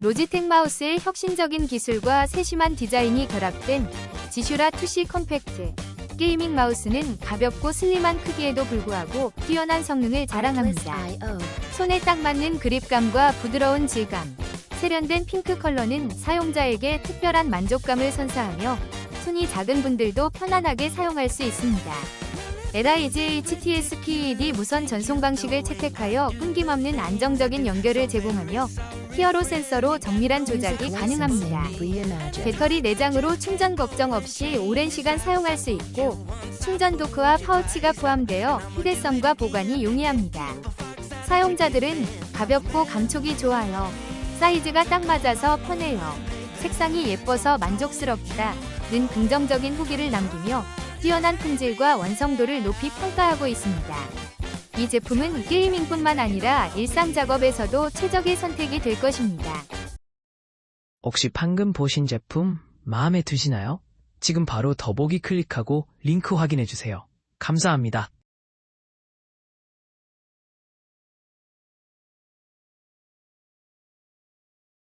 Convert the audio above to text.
로지텍 마우스의 혁신적인 기술과 세심한 디자인이 결합된 지슈라 2C 컴팩트 게이밍 마우스는 가볍고 슬림한 크기에도 불구하고 뛰어난 성능을 자랑합니다. 손에 딱 맞는 그립감과 부드러운 질감, 세련된 핑크 컬러는 사용자에게 특별한 만족감을 선사하며 손이 작은 분들도 편안하게 사용할 수 있습니다. LIG HTS-PED 무선 전송 방식을 채택하여 끊김없는 안정적인 연결을 제공하며 히어로 센서로 정밀한 조작이 가능합니다. 배터리 내장으로 충전 걱정 없이 오랜 시간 사용할 수 있고 충전 도크와 파우치가 포함되어 휴대성과 보관이 용이합니다. 사용자들은 가볍고 감촉이 좋아요. 사이즈가 딱 맞아서 편해요. 색상이 예뻐서 만족스럽다. 는 긍정적인 후기를 남기며 뛰어난 품질과 완성도를 높이 평가하고 있습니다. 이 제품은 게이밍뿐만 아니라 일상 작업에서도 최적의 선택이 될 것입니다. 혹시 방금 보신 제품 마음에 드시나요? 지금 바로 더보기 클릭하고 링크 확인해 주세요. 감사합니다.